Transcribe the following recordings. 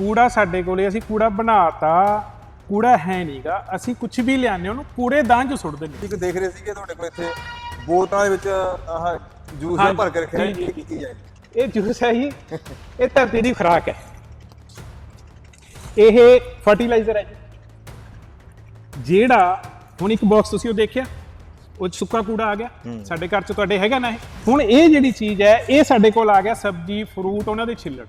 ਕੂੜਾ ਸਾਡੇ ਕੋਲੇ ਅਸੀਂ ਕੂੜਾ ਬਣਾਤਾ ਕੂੜਾ ਹੈ ਨਹੀਂਗਾ ਅਸੀਂ ਕੁਝ ਵੀ ਲਿਆਨੇ ਉਹਨੂੰ ਕੂੜੇ ਦਾਨ ਚ ਸੁੱਟ ਦਿੰਦੇ ਇੱਕ ਦੇਖ ਰਹੇ ਸੀਗੇ ਤੁਹਾਡੇ ਕੋਲ ਇੱਥੇ ਬੋਤਲਾਂ ਦੇ ਵਿੱਚ ਆਹ ਜੂਸ ਭਰ ਕੇ ਰੱਖਿਆ ਇਹ। ਕੀ ਚੀਜ਼ ਹੈ ਇਹ ਜੂਸ ਹੈ ਜੀ ਇਹ ਧਰਤੀ ਦੀ ਖੁਰਾਕ ਹੈ। ਇਹ ਫਰਟੀਲਾਈਜ਼ਰ ਹੈ ਜਿਹੜਾ ਹੁਣ ਇੱਕ ਬਾਕਸ ਤੁਸੀਂ ਉਹ ਦੇਖਿਆ ਉਹ ਸੁੱਕਾ ਕੂੜਾ ਆ ਗਿਆ। ਸਾਡੇ ਘਰ ਚ ਤੁਹਾਡੇ ਹੈਗਾ ਨਾ ਇਹ। ਹੁਣ ਇਹ ਜਿਹੜੀ ਚੀਜ਼ ਹੈ ਇਹ ਸਾਡੇ ਕੋਲ ਆ ਗਿਆ ਸਬਜ਼ੀ ਫਰੂਟ ਉਹਨਾਂ ਦੇ ਛਿੱਲੜ।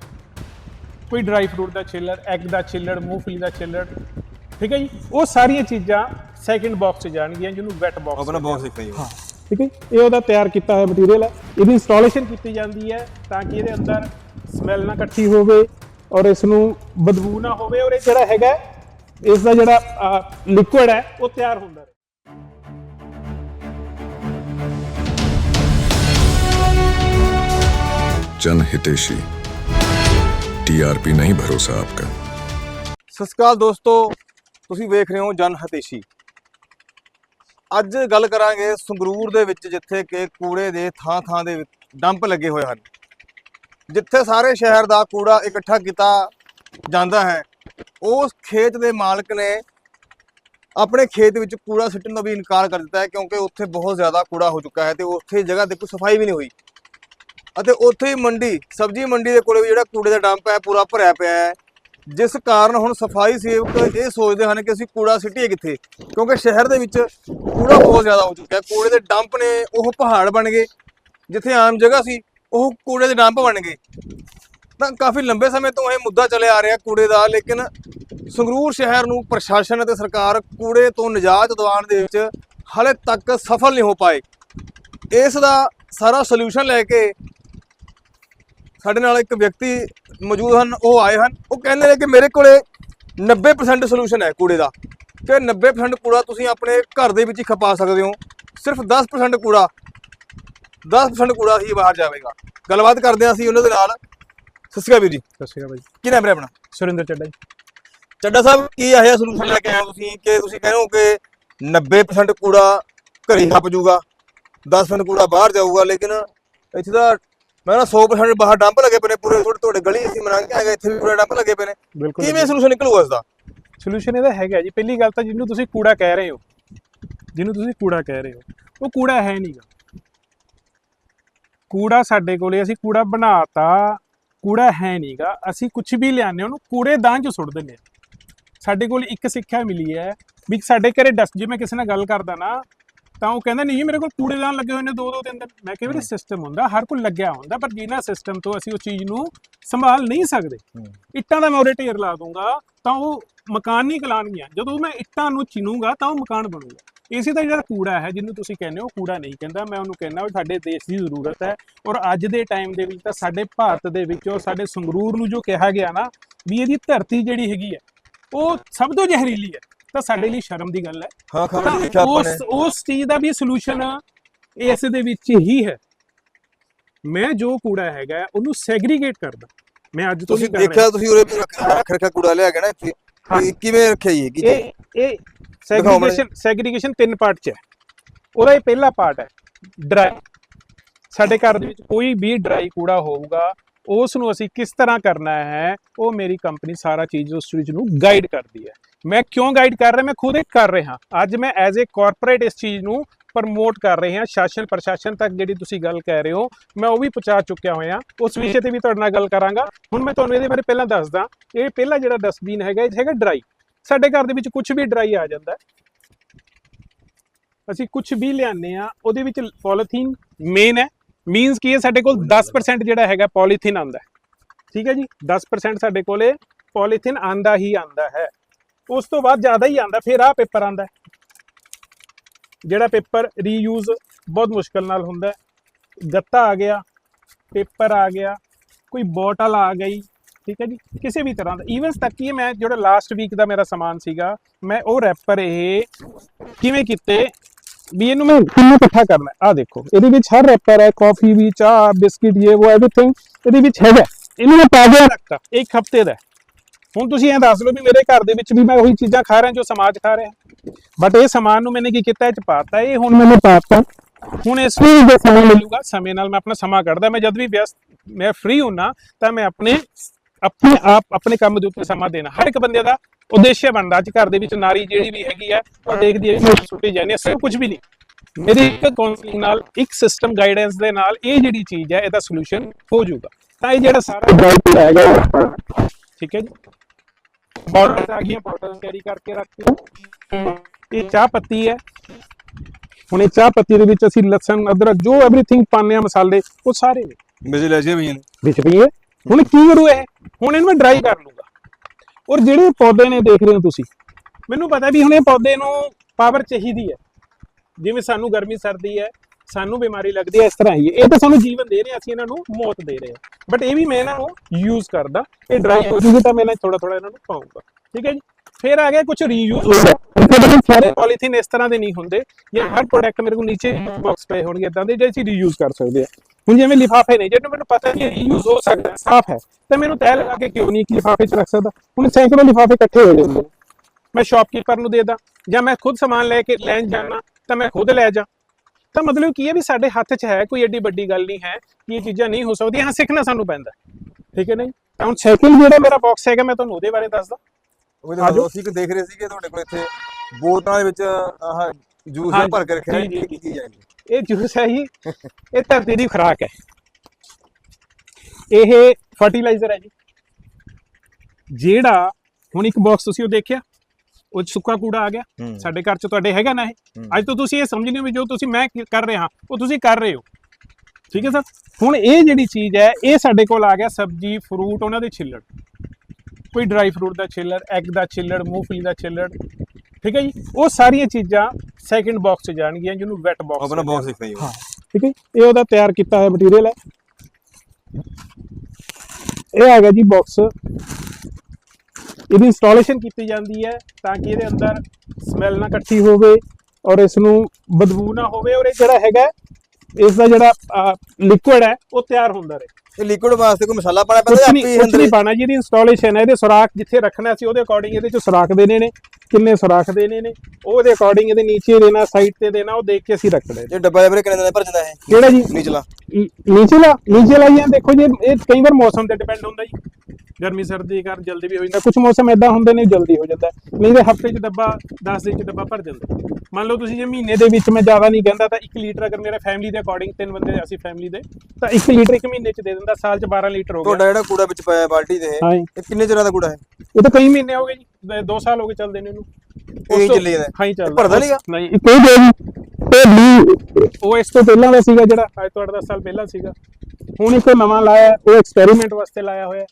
ਕੋਈ ਡਰਾਈ ਫਰੂਟ ਦਾ ਛਿੱਲੜ ਐਗ ਦਾ ਛਿੱਲੜ ਮੂੰਗਫਲੀ ਦਾ ਛਿੱਲੜ ਠੀਕ ਹੈ ਜੀ? ਉਹ ਸਾਰੀਆਂ ਚੀਜ਼ਾਂ ਸੈਕਿੰਡ ਬਾਕਸ 'ਚ ਜਾਣਗੀਆਂ ਜਿਹਨੂੰ ਵੈਟ ਬਾਕਸ ਆਪਣਾ ਬਾਕਸ ਇੱਕ ਹੀ ਠੀਕ ਹੈ ਇਹ ਉਹਦਾ ਤਿਆਰ ਕੀਤਾ ਹੋਇਆ ਮਟੀਰੀਅਲ ਹੈ। ਇਹਦੀ ਇੰਸਟਾਲੇਸ਼ਨ ਕੀਤੀ ਜਾਂਦੀ ਹੈ ਤਾਂ ਕਿ ਇਹਦੇ ਅੰਦਰ ਸਮੈਲ ਨਾ ਇਕੱਠੀ ਹੋਵੇ ਔਰ ਇਸ ਨੂੰ ਬਦਬੂ ਨਾ ਹੋਵੇ ਔਰ ਇਹ ਜਿਹੜਾ ਹੈਗਾ ਇਸ ਦਾ ਜਿਹੜਾ ਲਿਕੁਇਡ ਹੈ ਉਹ ਤਿਆਰ ਹੁੰਦਾ ਜਨ ਹਿਤੇਸ਼ੀ। टीआरपी नहीं भरोसा आपका ਸਤਿ ਸ਼੍ਰੀ ਅਕਾਲ ਦੋਸਤੋ ਤੁਸੀਂ ਵੇਖ ਰਹੇ ਹੋ ਜਨ ਹਤੇਸ਼ੀ ਅੱਜ ਗੱਲ ਕਰਾਂਗੇ ਸੰਗਰੂਰ ਦੇ ਵਿੱਚ ਜਿੱਥੇ ਕਿ ਕੂੜੇ ਦੇ ਥਾਂ ਥਾਂ ਦੇ ਡੰਪ ਲੱਗੇ ਹੋਏ ਹਨ ਜਿੱਥੇ ਸਾਰੇ ਸ਼ਹਿਰ ਦਾ ਕੂੜਾ ਇਕੱਠਾ ਕੀਤਾ ਜਾਂਦਾ ਹੈ ਉਸ ਖੇਤ ਦੇ ਮਾਲਕ ਨੇ ਆਪਣੇ ਖੇਤ ਵਿੱਚ ਕੂੜਾ ਸਿੱਟਣ ਦਾ ਵੀ ਇਨਕਾਰ ਕਰ ਦਿੱਤਾ ਹੈ ਕਿਉਂਕਿ ਉੱਥੇ ਬਹੁਤ ਜ਼ਿਆਦਾ ਕੂੜਾ ਹੋ ਚੁੱਕਾ ਹੈ ਤੇ ਉੱਥੇ ਜਗ੍ਹਾ ਤੇ ਕੋਈ ਸਫਾਈ ਵੀ ਨਹੀਂ ਹੋਈ ਅਤੇ ਉੱਥੇ ਹੀ ਮੰਡੀ, ਸਬਜ਼ੀ ਮੰਡੀ ਦੇ ਕੋਲੇ ਵੀ ਜਿਹੜਾ ਕੂੜੇ ਦਾ ਡੰਪ ਹੈ, ਪੂਰਾ ਭਰਿਆ ਪਿਆ ਹੈ। ਜਿਸ ਕਾਰਨ ਹੁਣ ਸਫ਼ਾਈ ਸੇਵਕ ਇਹ ਸੋਚਦੇ ਹਨ ਕਿ ਅਸੀਂ ਕੂੜਾ ਸਿੱਟੀਏ ਕਿੱਥੇ? ਕਿਉਂਕਿ ਸ਼ਹਿਰ ਦੇ ਵਿੱਚ ਕੂੜਾ ਬਹੁਤ ਜ਼ਿਆਦਾ ਹੋ ਚੁੱਕਿਆ ਕੂੜੇ ਦੇ ਡੰਪ ਨੇ ਉਹ ਪਹਾੜ ਬਣ ਗਏ। ਜਿੱਥੇ ਆਮ ਜਗ੍ਹਾ ਸੀ, ਉਹ ਕੂੜੇ ਦੇ ਡੰਪ ਬਣ ਗਏ। ਤਾਂ ਕਾਫੀ ਲੰਬੇ ਸਮੇਂ ਤੋਂ ਇਹ ਮੁੱਦਾ ਚੱਲਿਆ ਆ ਰਿਹਾ ਕੂੜੇ ਦਾ, ਲੇਕਿਨ ਸੰਗਰੂਰ ਸ਼ਹਿਰ ਨੂੰ ਪ੍ਰਸ਼ਾਸਨ ਅਤੇ ਸਰਕਾਰ ਕੂੜੇ ਤੋਂ ਨਿਜਾਤ ਦਿਵਾਉਣ ਦੇ ਵਿੱਚ ਹਾਲੇ ਤੱਕ ਸਫਲ ਨਹੀਂ ਹੋ ਪਾਏ। ਇਸ ਦਾ ਸਾਰਾ ਸੋਲੂਸ਼ਨ ਲੈ ਕੇ ਸਾਡੇ ਨਾਲ ਇੱਕ ਵਿਅਕਤੀ ਮੌਜੂਦ ਹਨ ਉਹ ਆਏ ਹਨ। ਉਹ ਕਹਿੰਦੇ ਨੇ ਕਿ ਮੇਰੇ ਕੋਲੇ 90% ਸੋਲੂਸ਼ਨ ਹੈ ਕੂੜੇ ਦਾ। ਕਿ 90% ਕੂੜਾ ਤੁਸੀਂ ਆਪਣੇ ਘਰ ਦੇ ਵਿੱਚ ਹੀ ਖਪਾ ਸਕਦੇ ਹੋ। ਸਿਰਫ 10% ਕੂੜਾ 10% ਕੂੜਾ ਹੀ ਬਾਹਰ ਜਾਵੇਗਾ। ਗੱਲਬਾਤ ਕਰਦੇ ਹਾਂ ਅਸੀਂ ਉਹਨਾਂ ਦੇ ਨਾਲ। ਸਤਿ ਸ਼੍ਰੀ ਅਕਾਲ ਵੀਰ ਜੀ। ਸਤਿ ਸ਼੍ਰੀ ਅਕਾਲ ਜੀ ਕੀ ਨਾਮ ਹੈ ਆਪਣਾ? ਸੁਰਿੰਦਰ ਚੱਡਾ ਜੀ। ਚੱਡਾ ਸਾਹਿਬ ਕੀ ਇਹ ਸੋਲੂਸ਼ਨ ਲੈ ਕੇ ਆਏ ਹੋ ਤੁਸੀਂ? ਕਿ ਤੁਸੀਂ ਕਹਿੰਦੇ ਹੋ ਕਿ 90% ਕੂੜਾ ਘਰੇ ਖਪ ਜਾਊਗਾ 10% ਕੂੜਾ ਬਾਹਰ ਜਾਊਗਾ ਲੇਕਿਨ ਇੱਥੇ ਤਾਂ ਮੈਂ ਨਾ 100% ਬਾਹਰ ਡੰਪ ਲੱਗੇ ਪਏ ਨੇ ਪੂਰੇ ਤੁਹਾਡੇ ਤੁਹਾਡੇ ਗਲੀ ਅਸੀਂ ਮਨਾਂ ਕੇ ਆਏਗਾ ਇੱਥੇ ਵੀ ਪੂਰੇ ਡੰਪ ਲੱਗੇ ਪਏ ਨੇ। ਬਿਲਕੁਲ ਕਿਵੇਂ ਸੋਲੂਸ਼ਨ ਨਿਕਲੂਗਾ ਇਸ ਦਾ ਸੋਲੂਸ਼ਨ ਇਹਦਾ ਹੈਗਾ ਜੀ। ਪਹਿਲੀ ਗੱਲ ਤਾਂ ਜਿਹਨੂੰ ਤੁਸੀਂ ਕੂੜਾ ਕਹਿ ਰਹੇ ਹੋ ਜਿਹਨੂੰ ਤੁਸੀਂ ਕੂੜਾ ਕਹਿ ਰਹੇ ਹੋ ਉਹ ਕੂੜਾ ਹੈ ਨਹੀਂਗਾ ਕੂੜਾ ਸਾਡੇ ਕੋਲੇ ਅਸੀਂ ਕੂੜਾ ਬਣਾਤਾ ਕੂੜਾ ਹੈ ਨਹੀਂਗਾ ਅਸੀਂ ਕੁਝ ਵੀ ਲਿਆਨੇ ਉਹਨੂੰ ਕੂੜੇ ਦਾਨ ਚ ਸੁੱਟ ਦਿੰਦੇ ਸਾਡੇ ਕੋਲ ਇੱਕ ਸਿੱਖਿਆ ਮਿਲੀ ਹੈ ਵੀ ਸਾਡੇ ਘਰੇ ਡਸਟ ਜੇ ਮੈਂ ਕਿਸੇ ਨਾਲ ਗੱਲ ਕਰਦਾ ਨਾ ਤਾਂ ਉਹ ਕਹਿੰਦਾ ਨਹੀਂ ਜੀ ਮੇਰੇ ਕੋਲ ਕੂੜੇਦਾਨ ਲੱਗੇ ਹੋਏ ਨੇ ਦੋ ਦੋ ਤਿੰਨ ਦਿਨ। ਮੈਂ ਕਿਹਾ ਵੀਰੇ ਸਿਸਟਮ ਹੁੰਦਾ ਹਰ ਕੋਈ ਲੱਗਿਆ ਹੁੰਦਾ ਪਰ ਬਿਨਾਂ ਸਿਸਟਮ ਤੋਂ ਅਸੀਂ ਉਸ ਚੀਜ਼ ਨੂੰ ਸੰਭਾਲ ਨਹੀਂ ਸਕਦੇ ਇੱਟਾਂ ਦਾ ਮੈਂ ਉਹਦੇ ਢੇਰ ਲਾ ਦੂੰਗਾ ਤਾਂ ਉਹ ਮਕਾਨ ਨਹੀਂ ਕਲਾਣਗੀਆਂ ਜਦੋਂ ਮੈਂ ਇੱਟਾਂ ਨੂੰ ਚਿਨੂਗਾ ਤਾਂ ਉਹ ਮਕਾਨ ਬਣੂਗਾ। ਇਸੇ ਦਾ ਜਿਹੜਾ ਕੂੜਾ ਹੈ ਜਿਹਨੂੰ ਤੁਸੀਂ ਕਹਿੰਦੇ ਹੋ ਕੂੜਾ ਨਹੀਂ ਕਹਿੰਦਾ। ਮੈਂ ਉਹਨੂੰ ਕਹਿੰਦਾ ਉਹ ਸਾਡੇ ਦੇਸ਼ ਦੀ ਜ਼ਰੂਰਤ ਹੈ ਔਰ ਅੱਜ ਦੇ ਟਾਈਮ ਦੇ ਵਿੱਚ ਤਾਂ ਸਾਡੇ ਭਾਰਤ ਦੇ ਵਿੱਚ ਔਰ ਸਾਡੇ ਸੰਗਰੂਰ ਨੂੰ ਜੋ ਕਿਹਾ ਗਿਆ ਨਾ ਵੀ ਇਹਦੀ ਧਰਤੀ ਜਿਹੜੀ ਹੈਗੀ ਹੈ ਉਹ ਸਭ ਤੋਂ ਜ਼ਹਿਰੀਲੀ ਹੈ। ਤਾਂ ਸਾਡੇ ਲਈ ਸ਼ਰਮ ਦੀ ਗੱਲ ਹੈ। ਹਾਂ ਖਬਰ ਤਾਂ ਦੇਖਿਆ ਆਪਾਂ ਉਸ ਨੇ। ਉਸ ਚੀਜ਼ ਦਾ ਵੀ ਸੋਲੂਸ਼ਨ ਇਸ ਦੇ ਵਿੱਚ ਹੀ ਹੈ। ਮੈਂ ਜੋ ਕੂੜਾ ਹੈਗਾ ਉਹਨੂੰ ਸੈਗਰੀਗੇਟ ਕਰਦਾ। ਮੈਂ ਅੱਜ ਤੋਂ ਤੁਸੀਂ ਨਹੀਂ ਕਰ ਰਿਹਾ। ਦੇਖਿਆ ਤੁਸੀਂ ਉਰੇ ਰੱਖ ਰੱਖ ਰੱਖਿਆ ਕੂੜਾ ਲਿਆ ਗਿਆ ਨਾ ਇੱਥੇ। ਇਹ ਕਿਵੇਂ ਰੱਖਿਆ ਜੀ ਕੀ ਇਹ ਇਹ ਸੈਗਰੀਗੇਸ਼ਨ ਸੈਗਰੀਗੇਸ਼ਨ ਤਿੰਨ ਪਾਰਟ ਚ ਹੈ। ਉਹਦਾ ਇਹ ਪਹਿਲਾ ਪਾਰਟ ਹੈ ਡਰਾਈ ਸਾਡੇ ਘਰ ਦੇ ਵਿੱਚ ਕੋਈ ਵੀ ਡਰਾਈ ਕੂੜਾ ਹੋਊਗਾ ਉਸ ਨੂੰ ਅਸੀਂ ਕਿਸ ਤਰ੍ਹਾਂ ਕਰਨਾ ਹੈ ਉਹ ਮੇਰੀ ਕੰਪਨੀ ਸਾਰਾ ਚੀਜ਼ ਉਸ ਚੀਜ਼ ਨੂੰ ਗਾਈਡ ਕਰਦੀ ਹੈ। ਮੈਂ ਕਿਉਂ ਗਾਈਡ ਕਰ ਰਿਹਾ? ਮੈਂ ਖੁਦ ਇਹ ਕਰ ਰਿਹਾ। ਅੱਜ ਮੈਂ ਐਜ਼ ਅ ਕਾਰਪੋਰੇਟ ਇਸ ਚੀਜ਼ ਨੂੰ ਪ੍ਰਮੋਟ ਕਰ ਰਹੇ ਹਾਂ। ਸ਼ਾਸਨ ਪ੍ਰਸ਼ਾਸਨ ਤੱਕ ਜਿਹੜੀ ਤੁਸੀਂ ਗੱਲ ਕਹਿ ਰਹੇ ਹੋ ਮੈਂ ਉਹ ਵੀ ਪਹੁੰਚਾ ਚੁੱਕਿਆ ਹੋਇਆ। ਉਸ ਵਿਸ਼ੇ ਤੇ ਵੀ ਤੁਹਾਡੇ ਨਾਲ ਗੱਲ ਕਰਾਂਗਾ। ਹੁਣ ਮੈਂ ਤੁਹਾਨੂੰ ਇਹਦੇ ਬਾਰੇ ਪਹਿਲਾਂ ਦੱਸਦਾ। ਇਹ ਪਹਿਲਾ ਜਿਹੜਾ ਡਸਟਬਿਨ ਹੈਗਾ ਇਹ ਹੈਗਾ ਡਰਾਈ ਸਾਡੇ ਘਰ ਦੇ ਵਿੱਚ ਕੁਝ ਵੀ ਡਰਾਈ ਆ ਜਾਂਦਾ। ਹੈ। ਅਸੀਂ ਕੁਝ ਵੀ ਲਿਆਨੇ ਆ ਉਹਦੇ ਵਿੱਚ ਪੋਲੀਥੀਨ ਮੇਨ ਹੈ। ਮੀਨਸ ਕੀ ਹੈ ਸਾਡੇ ਕੋਲ 10% ਜਿਹੜਾ ਹੈਗਾ ਪੋਲੀਥੀਨ ਆਂਦਾ ਠੀਕ ਹੈ ਜੀ? 10% ਸਾਡੇ ਕੋਲੇ ਪੋਲੀਥੀਨ ਆਂਦਾ ਹੀ ਆਂਦਾ ਹੈ। ਉਸ ਤੋਂ ਬਾਅਦ ਜ਼ਿਆਦਾ ਹੀ ਆਂਦਾ ਫਿਰ ਆ ਪੇਪਰ ਆਂਦਾ ਜਿਹੜਾ ਪੇਪਰ ਰੀਯੂਜ਼ ਬਹੁਤ ਮੁਸ਼ਕਲ ਨਾਲ ਹੁੰਦਾ ਗੱਤਾ ਆ ਗਿਆ ਪੇਪਰ ਆ ਗਿਆ ਕੋਈ ਬੋਟਲ ਆ ਗਈ ਠੀਕ ਹੈ ਜੀ? ਕਿਸੇ ਵੀ ਤਰ੍ਹਾਂ ਦਾ। ਈਵਨਸ ਤੱਕ ਕਿ ਮੈਂ ਜਿਹੜਾ ਲਾਸਟ ਵੀਕ ਦਾ ਮੇਰਾ ਸਮਾਨ ਸੀਗਾ ਮੈਂ ਉਹ ਰੈਪਰ ਇਹ ਕਿਵੇਂ ਕੀਤੇ? ਵੀ ਇਹਨੂੰ ਮੈਂ ਕਿੰਨਾ ਇਕੱਠਾ ਕਰਨਾ ਆ ਦੇਖੋ, ਇਹਦੇ ਵਿੱਚ ਹਰ ਰੈਪਰ ਹੈ ਕਾਫੀ ਵੀ, ਚਾਹ ਬਿਸਕਿਟ ਇਹ ਉਹ ਐਵਰੀਥਿੰਗ ਇਹਦੇ ਵਿੱਚ ਹੈਗਾ। ਇਹਨੂੰ ਮੈਂ ਤਾਜ਼ਾ ਰੱਖਤਾ, ਇੱਕ ਹਫ਼ਤੇ ਦਾ ਹੁਣ ਤੁਸੀਂ ਇਹ ਦੱਸ ਲਓ ਵੀ ਮੇਰੇ ਘਰ ਦੇ ਵਿੱਚ ਵੀ ਮੈਂ ਉਹੀ ਚੀਜ਼ਾਂ ਖਾ ਰਿਹਾ ਜੋ ਸਮਾਜ ਖਾ ਰਿਹਾ। ਬਟ ਇਹ ਸਮਾਨ ਨੂੰ ਮੈਨੇ ਕੀ ਕੀਤਾ, ਇਹ ਚ ਪਾਤਾ। ਇਹ ਹੁਣ ਮੈंने ਪਾਤਾ। ਹੁਣ ਇਸ ਨੂੰ ਜੇ ਸਮਾਂ ਮਿਲੂਗਾ, ਸਮੇਂ ਨਾਲ ਮੈਂ ਆਪਣਾ ਸਮਾਂ ਕੱਢਦਾ। ਮੈਂ ਜਦ ਵੀ ਵਿਅਸਤ, ਮੈਂ ਫ੍ਰੀ ਹੁੰਨਾ, ਤਾਂ ਮੈਂ ਆਪਣੇ ਆਪਣੇ ਆਪ, ਆਪਣੇ ਕੰਮ ਦੇ ਉੱਤੇ ਸਮਾਂ ਦੇਣਾ। ਹਰ ਇੱਕ ਬੰਦੇ ਦਾ ਉਦੇਸ਼ ਬਣਦਾ ਅੱਜ ਘਰ ਦੇ ਵਿੱਚ ਨਾਰੀ ਜਿਹੜੀ ਵੀ ਹੈਗੀ ਹੈ ਉਹ ਦੇਖਦੀ ਹੈ ਕਿ ਛੁੱਟੀ ਜਾਂਦੀ ਹੈ ਸਭ ਕੁਝ ਵੀ ਨਹੀਂ। ਮੇਰੀ ਇੱਕ ਕਾਉਂਸਲਿੰਗ ਨਾਲ ਇੱਕ ਸਿਸਟਮ ਗਾਈਡੈਂਸ ਦੇ ਨਾਲ ਇਹ ਜਿਹੜੀ ਚੀਜ਼ ਹੈ ਇਹਦਾ ਸੋਲੂਸ਼ਨ ਹੋ ਜਾਊਗਾ। ਤਾਂ ਇਹ ਜਿਹੜਾ ਸਾਰਾ ਹੈਗਾ ਠੀਕ ਹੈ ਜੀ? ਬਾਰਡਰ ਆ ਗਈਆਂ ਬਾਰਡਰ ਕੈਰੀ ਕਰਕੇ ਰੱਖਦੇ ਇਹ ਚਾਹ ਪੱਤੀ ਹੈ। ਹੁਣ ਇਹ ਚਾਹ ਪੱਤੀ ਦੇ ਵਿੱਚ ਅਸੀਂ ਲਸਣ ਅਦਰਕ ਜੋ ਐਵਰੀਥਿੰਗ ਪਾਉਂਦੇ ਆ ਮਸਾਲੇ ਉਹ ਸਾਰੇ ਨੇ। ਮੇਰੇ ਲੈ ਜੇ ਵੀ ਨੇ ਵਿੱਚ ਪਈ ਹੈ। ਹੁਣ ਕੀ ਕਰੂ ਇਹ? ਹੁਣ ਇਹਨੂੰ ਮੈਂ ਡਰਾਈ ਕਰ ਲੂੰਗਾ ਔਰ ਜਿਹੜੇ ਪੌਦੇ ਨੇ ਦੇਖ ਰਹੇ ਹੋ ਤੁਸੀਂ ਮੈਨੂੰ ਪਤਾ ਵੀ ਹੁਣ ਇਹ ਪੌਦੇ ਨੂੰ ਪਾਵਰ ਚਾਹੀਦੀ ਹੈ। ਜਿਵੇਂ ਸਾਨੂੰ ਗਰਮੀ ਸਰਦੀ ਹੈ ਸਾਨੂੰ ਬਿਮਾਰੀ ਲੱਗਦੀ ਹੈ ਇਸ ਤਰ੍ਹਾਂ ਹੀ ਹੈ। ਇਹ ਤਾਂ ਸਾਨੂੰ ਜੀਵਨ ਦੇ ਰਹੇ ਆ, ਅਸੀਂ ਇਹਨਾਂ ਨੂੰ ਮੌਤ ਦੇ ਰਹੇ ਹਾਂ ਬਟ ਇਹ ਵੀ ਮੈਂ ਇਹਨਾਂ ਨੂੰ ਯੂਜ਼ ਕਰਦਾ ਇਹ ਡਰਾਈ ਹੋ ਜੂਗੀ ਤਾਂ ਮੈਂ ਇਹਨਾਂ ਥੋੜਾ ਥੋੜਾ ਇਹਨਾਂ ਨੂੰ ਪਾਉਂਗਾ ਠੀਕ ਹੈ ਜੀ? ਫਿਰ ਆ ਗਿਆ ਕੁਝ ਰੀਯੂਜ਼ ਸਾਰੇ ਪੋਲੀਥੀਨ ਇਸ ਤਰ੍ਹਾਂ ਦੇ ਨਹੀਂ ਹੁੰਦੇ। ਇਹ ਹਰ ਪ੍ਰੋਡਕਟ ਮੇਰੇ ਕੋਲ ਨੀਚੇ ਬਾਕਸ ਪਏ ਹੋਣਗੇ ਇਦਾਂ ਦੇ ਜਿਹੜੇ ਅਸੀਂ ਰੀਯੂਜ਼ ਕਰ ਸਕਦੇ ਆ ਹੁਣ ਜਿਵੇਂ ਲਿਫਾਫੇ ਨੇ ਜਿਹਨੂੰ ਮੈਨੂੰ ਪਤਾ ਨਹੀਂ ਰੀਯੂਜ਼ ਹੋ ਸਕਦਾ ਸਾਫ਼ ਹੈ ਤਾਂ ਮੈਨੂੰ ਤੈਅ ਲਗਾ ਕੇ ਕਿਉਂ ਨਹੀਂ ਕਿ ਲਿਫਾਫੇ 'ਚ ਰੱਖ ਸਕਦਾ। ਹੁਣ ਸੈਂਕੜੋ ਲਿਫਾਫੇ ਇਕੱਠੇ ਹੋ ਜਾਂਦੇ ਮੈਂ ਸ਼ਾਪਕੀਪਰ ਨੂੰ ਦੇ ਦਾਂ ਜਾਂ ਮੈਂ ਖੁਦ ਸਮਾਨ ਲੈ ਕੇ ਲੈਣ ਜਾਣਾ ਤਾਂ ਮੈਂ ਖੁਦ ਲੈ ਜਾ। ਤਾਂ ਮਤਲਬ ਕੀ ਹੈ ਵੀ ਸਾਡੇ ਹੱਥ 'ਚ ਹੈ ਕੋਈ ਏਡੀ ਵੱਡੀ ਗੱਲ ਨਹੀਂ ਹੈ ਕਿ ਇਹ ਚੀਜ਼ਾਂ ਨਹੀਂ ਹੋ ਸਕਦੀਆਂ। ਹਾਂ ਸਿੱਖਣਾ ਸਾਨੂੰ ਪੈਂਦਾ ਠੀਕ ਹੈ ਨਹੀਂ? ਹੁਣ ਸਾਈਕਲ ਜਿਹੜਾ ਮੇਰਾ ਬਾਕਸ ਹੈਗਾ ਮੈਂ ਤੁਹਾਨੂੰ ਉਹਦੇ ਬਾਰੇ ਦੱਸਦਾ। ਉਹ ਆ ਜਾਓ। ਅਸੀਂ ਕਿ ਦੇਖ ਰਹੇ ਸੀਗੇ ਤੁਹਾਡੇ ਕੋਲ ਇੱਥੇ ਬੋਤਲਾਂ ਦੇ ਵਿੱਚ ਆਹ ਜੂਸ ਭਰ ਕੇ ਰੱਖਿਆ ਹੈ। ਕੀ ਜਾਏਗੀ ਇਹ ਜੂਸ ਹੈ ਜੀ ਇਹ ਧਰਤੀ ਦੀ ਖੁਰਾਕ ਹੈ ਇਹ ਫਰਟੀਲਾਈਜ਼ਰ ਹੈ ਜੀ ਜਿਹੜਾ ਹੁਣ ਇੱਕ ਬਾਕਸ ਤੁਸੀਂ ਉਹ ਦੇਖਿਆ ਉਹ ਸੁੱਕਾ ਕੂੜਾ ਆ ਗਿਆ ਹੂੰ। ਸਾਡੇ ਘਰ ਚ ਤੁਹਾਡੇ ਹੈਗਾ ਨਾ ਇਹ ਹੂੰ। ਅੱਜ ਤੋਂ ਤੁਸੀਂ ਇਹ ਸਮਝਦੇ ਹੋ ਵੀ ਜੋ ਤੁਸੀਂ ਮੈਂ ਕਰ ਰਿਹਾ ਉਹ ਤੁਸੀਂ ਕਰ ਰਹੇ ਹੋ ਠੀਕ ਹੈ ਸਰ ਹੁਣ ਇਹ ਜਿਹੜੀ ਚੀਜ਼ ਹੈ ਇਹ ਸਾਡੇ ਕੋਲ ਆ ਗਿਆ ਸਬਜ਼ੀ ਫਰੂਟ ਉਹਨਾਂ ਦੇ ਛਿੱਲੜ ਕੋਈ ਡਰਾਈ ਫਰੂਟ ਦਾ ਛਿੱਲੜ ਐਗ ਦਾ ਛਿੱਲੜ ਮੂੰਗਫਲੀ ਦਾ ਛਿੱਲੜ ਠੀਕ ਹੈ ਜੀ? ਉਹ ਸਾਰੀਆਂ ਚੀਜ਼ਾਂ ਸੈਕਿੰਡ ਬਾਕਸ 'ਚ ਜਾਣਗੀਆਂ ਜਿਹਨੂੰ ਵੈਟ ਬਾਕਸ ਆਪਣਾ ਬਹੁਤ ਸਿੱਖਦਾ ਜੀ। ਹਾਂ ਠੀਕ ਹੈ ਇਹ ਉਹਦਾ ਤਿਆਰ ਕੀਤਾ ਹੋਇਆ ਮਟੀਰੀਅਲ ਹੈ। ਇਹ ਹੈਗਾ ਜੀ ਬਾਕਸ ਇਹਦੀ ਇੰਸਟਾਲੇਸ਼ਨ ਕੀਤੀ ਜਾਂਦੀ ਹੈ ਤਾਂ ਕਿ ਇਹਦੇ ਅੰਦਰ ਸਮੈਲ ਨਾ ਇਕੱਠੀ ਹੋਵੇ ਔਰ ਇਸ ਨੂੰ ਬਦਬੂ ਨਾ ਹੋਵੇ ਔਰ ਇਹ ਜਿਹੜਾ ਹੈਗਾ ਇਸ ਦਾ ਜਿਹੜਾ ਲਿਕੁਇਡ ਹੈ ਉਹ ਤਿਆਰ ਹੁੰਦਾ ਰਹੇ। ਇਹ ਲਿਕੁਇਡ ਵਾਸਤੇ ਕੋਈ ਮਸਾਲਾ ਪਾਣਾ ਪੈਂਦਾ ਜਾਂ ਆਪੇ ਅੰਦਰ ਨਹੀਂ ਪਾਣਾ ਜੀ ਇਹਦੀ ਇੰਸਟਾਲੇਸ਼ਨ ਹੈ ਇਹਦੇ ਸੁਰਾਖ ਜਿੱਥੇ ਰੱਖਣਾ ਸੀ ਉਹਦੇ ਅਕੋਰਡਿੰਗ ਇਹਦੇ ਚ ਸੁਰਾਖ ਦੇਣੇ ਨੇ। ਕਿੰਨੇ ਸੁਰਾਖ ਦੇਣੇ ਨੇ ਉਹਦੇ ਅਕੋਰਡਿੰਗ ਇਹਦੇ ਨੀਚੇ ਦੇਣਾ ਸਾਈਡ ਤੇ ਦੇਣਾ ਉਹ ਦੇਖ ਕੇ ਅਸੀਂ ਹੈ ਇਹ ਡੱਬਾ ਜਿਹਾ ਕਿੰਨੇ ਦਿਨ ਦਾ ਭਰ ਜਾਂਦਾ ਹੈ ਕਿਹੜਾ ਜੀ? ਨੀਚਲਾ। ਨੀਚੇਲਾ ਨੀਚੇਲਾ ਆ ਦੇਖੋ ਜੀ ਇਹ ਕਈ ਵਾਰ ਮੌਸਮ ਤੇ ਡਿਪੈਂਡ ਹੁੰਦਾ ਜੀ। ਗਰਮੀ ਸਰਦੀ ਕਰ ਜਲਦੀ ਵੀ ਹੋ ਜਾਂਦਾ। ਕੁਝ ਮੌਸਮ ਇਦਾਂ ਹੁੰਦੇ ਨੇ ਜਲਦੀ ਹੋ ਜਾਂਦਾ। ਨਹੀਂ ਤੇ ਹਫ਼ਤੇ 'ਚ ਡੱਬਾ 10 ਦਿਨ 'ਚ ਡੱਬਾ ਭਰ ਜਾਂਦਾ। ਮੰਨ ਲਓ ਤੁਸੀਂ ਜੇ ਮਹੀਨੇ ਦੇ ਵਿੱਚ ਮੈਂ ਜ਼ਿਆਦਾ ਨਹੀਂ ਕਹਿੰਦਾ ਤਾਂ 1 ਲੀਟਰ ਅਗਰ ਮੇਰੇ ਫੈਮਿਲੀ ਦੇ ਅਕੋਰਡਿੰਗ ਤਿੰਨ ਬੰਦੇ ਅਸੀਂ ਫੈਮਿਲੀ ਦੇ ਤਾਂ 1 ਲੀਟਰ ਇੱਕ ਮਹੀਨੇ 'ਚ ਦੇ ਦਿੰਦਾ। ਸਾਲ 'ਚ 12 ਲੀਟਰ ਹੋ ਗਿਆ। ਤੁਹਾਡਾ ਜਿਹੜਾ ਕੂੜਾ ਵਿੱਚ ਪਾਇਆ ਬਾਲਟੀ ਦੇ ਜੀ। ਇਹ ਕਿੰਨੇ ਚਿਰਾਂ ਦਾ ਕੂੜਾ ਹੈ? ਇਹ ਤਾਂ ਕਈ ਮਹੀਨੇ ਹੋ ਗਏ ਜੀ। 2 ਸਾਲ ਹੋ ਗਏ ਚੱਲਦੇ ਨੇ ਇਹਨੂੰ। ਇਹ ਉਸ ਤੋਂ- ਚੱਲੀ ਜਾਂਦਾ ਹਾਂ ਹੀ ਚੱਲਦਾ ਭਰਦਾ ਨੀਗਾ? ਨਹੀਂ ਕੋਈ ਦੇ ਨਹੀਂ। ਇਹ ਬਲੂ ਉਹ ਇਸ ਤੋਂ ਪਹਿਲਾਂ ਦਾ ਸੀਗਾ ਜਿਹੜਾ। ਅੱਜ ਤੋਂ 8-10 ਸਾਲ ਪਹਿਲਾਂ ਸੀਗਾ। ਹੁਣ ਇੱਕ ਨਵਾਂ ਲਾਇਆ ਉਹ ਐਕਸਪੈਰੀਮੈਂਟ ਵਾਸਤੇ ਲਾਇਆ ਹੋਇਆ।